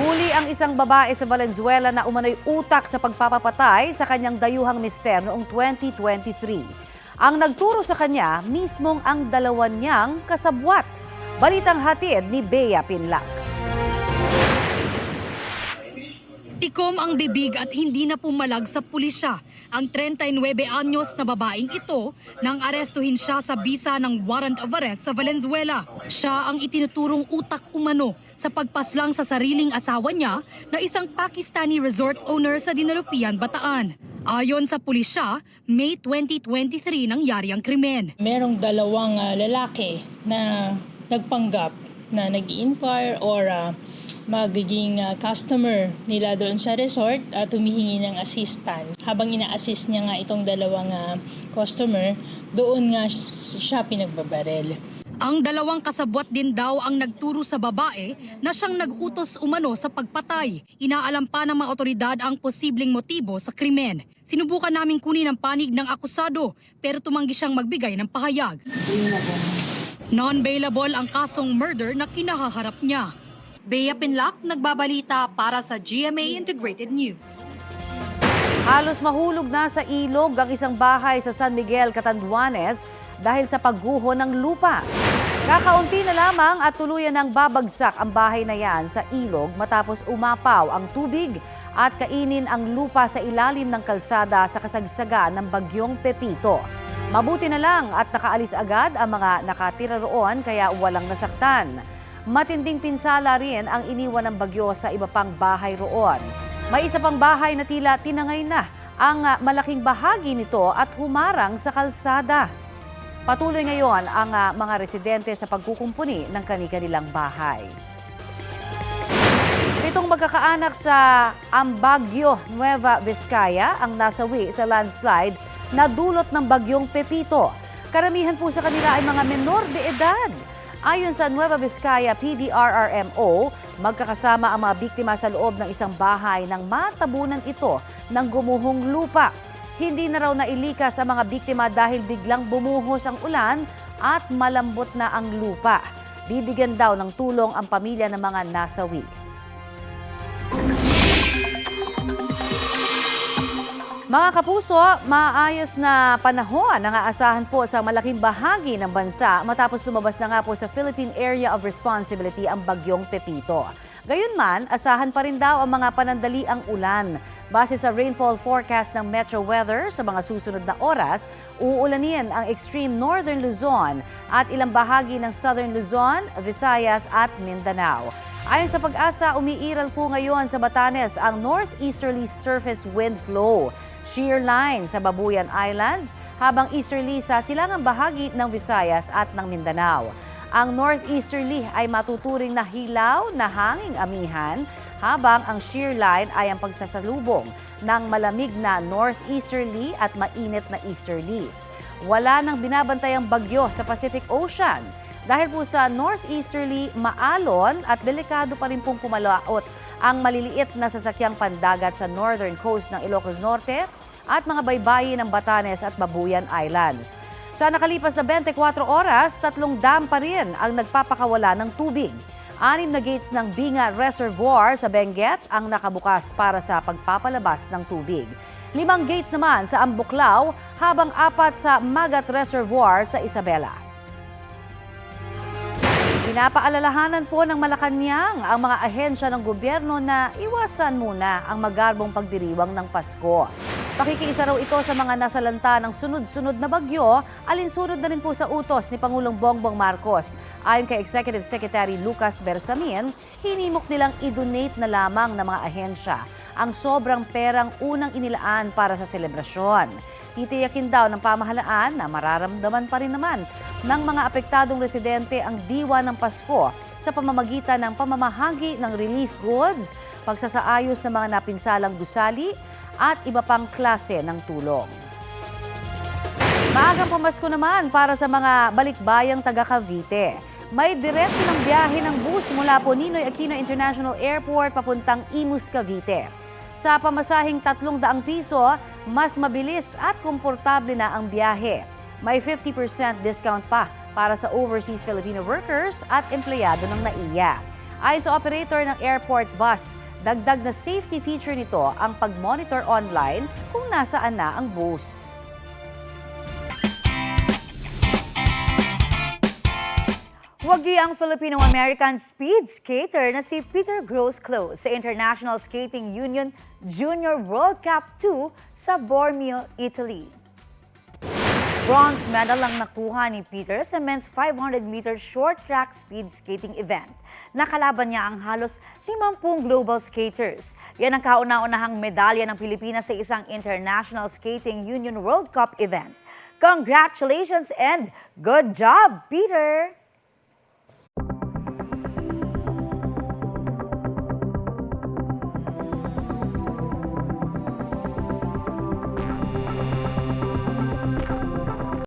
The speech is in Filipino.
Huli ang isang babae sa Valenzuela na umano'y utak sa pagpapapatay sa kanyang dayuhang mister noong 2023. Ang nagturo sa kanya mismong ang dalawa niyang kasabwat. Balitang hatid ni Bea Pinlac. Tikom ang bibig at hindi na pumalag sa pulisya. Ang 39 anyos na babaeng ito nang arestuhin siya sa bisa ng warrant of arrest sa Valenzuela. Siya ang itinuturong utak umano sa pagpaslang sa sariling asawa niya na isang Pakistani resort owner sa Dinalupian, Bataan. Ayon sa pulisya, May 2023 nangyari ang krimen. merong dalawang ah, lalaki na nagpanggap na nag inquire or ah, magiging ah, customer nila doon sa resort at humihingi ng assistance. Habang ina-assist niya nga itong dalawang ah, customer, doon nga siya pinagbabarel. Ang dalawang kasabwat din daw ang nagturo sa babae na siyang nag-utos umano sa pagpatay. Inaalam pa ng mga otoridad ang posibleng motibo sa krimen. Sinubukan naming kunin ang panig ng akusado pero tumanggi siyang magbigay ng pahayag. Non-bailable ang kasong murder na kinahaharap niya. Bea Pinlac, nagbabalita para sa GMA Integrated News. Halos mahulog na sa ilog ang isang bahay sa San Miguel, Catanduanes dahil sa pagguho ng lupa. Kakaunti na lamang at tuluyan ng babagsak ang bahay na yan sa ilog matapos umapaw ang tubig at kainin ang lupa sa ilalim ng kalsada sa kasagsagan ng bagyong Pepito. Mabuti na lang at nakaalis agad ang mga nakatira roon kaya walang nasaktan. Matinding pinsala rin ang iniwan ng bagyo sa iba pang bahay roon. May isa pang bahay na tila tinangay na ang malaking bahagi nito at humarang sa kalsada. Patuloy ngayon ang ah, mga residente sa pagkukumpuni ng kani-kanilang bahay. Pitong magkakaanak sa Ambagyo, Nueva Vizcaya ang nasawi sa landslide na dulot ng bagyong Pepito. Karamihan po sa kanila ay mga menor de edad. Ayon sa Nueva Vizcaya PDRRMO, magkakasama ang mga biktima sa loob ng isang bahay nang matabunan ito ng gumuhong lupa. Hindi na raw nailikas ang mga biktima dahil biglang bumuhos ang ulan at malambot na ang lupa. Bibigyan daw ng tulong ang pamilya ng mga nasawi. Mga kapuso, maayos na panahon ang aasahan po sa malaking bahagi ng bansa matapos lumabas na nga po sa Philippine Area of Responsibility ang bagyong Pepito. Gayunman, asahan pa rin daw ang mga panandaliang ulan. Base sa rainfall forecast ng Metro Weather sa mga susunod na oras, uulanin ang extreme northern Luzon at ilang bahagi ng southern Luzon, Visayas at Mindanao. Ayon sa pag-asa, umiiral po ngayon sa Batanes ang northeasterly surface wind flow. Shear line sa Babuyan Islands habang easterly sa silangang bahagi ng Visayas at ng Mindanao. Ang northeasterly ay matuturing na hilaw na hanging amihan habang ang shear line ay ang pagsasalubong ng malamig na northeasterly at mainit na easterlies. Wala nang binabantayang bagyo sa Pacific Ocean. Dahil po sa northeasterly, maalon at delikado pa rin pong kumalaot ang maliliit na sasakyang pandagat sa northern coast ng Ilocos Norte at mga baybayin ng Batanes at Babuyan Islands. Sa nakalipas na 24 oras, tatlong dam pa rin ang nagpapakawala ng tubig. Anim na gates ng Binga Reservoir sa Benguet ang nakabukas para sa pagpapalabas ng tubig. Limang gates naman sa Ambuklaw habang apat sa Magat Reservoir sa Isabela. Pinapaalalahanan po ng Malacanang ang mga ahensya ng gobyerno na iwasan muna ang magarbong pagdiriwang ng Pasko. Pakikiisa raw ito sa mga nasalanta ng sunod-sunod na bagyo, alinsunod na rin po sa utos ni Pangulong Bongbong Marcos. Ayon kay Executive Secretary Lucas Bersamin, hinimok nilang i-donate na lamang ng mga ahensya ang sobrang perang unang inilaan para sa selebrasyon. Titiyakin daw ng pamahalaan na mararamdaman pa rin naman ng mga apektadong residente ang diwa ng Pasko sa pamamagitan ng pamamahagi ng relief goods, pagsasaayos ng mga napinsalang gusali at iba pang klase ng tulong. Maagang pamasko naman para sa mga balikbayang taga Cavite. May diretso ng biyahe ng bus mula po Ninoy Aquino International Airport papuntang Imus, Cavite. Sa pamasahing 300 piso, mas mabilis at komportable na ang biyahe. May 50% discount pa para sa overseas Filipino workers at empleyado ng NAIA. Ayon sa operator ng airport bus, dagdag na safety feature nito ang pag-monitor online kung nasaan na ang bus. Wagi ang Filipino-American speed skater na si Peter Gross Close sa International Skating Union Junior World Cup 2 sa Bormio, Italy. Bronze medal ang nakuha ni Peter sa men's 500-meter short track speed skating event. Nakalaban niya ang halos 50 global skaters. Yan ang kauna-unahang medalya ng Pilipinas sa isang International Skating Union World Cup event. Congratulations and good job, Peter!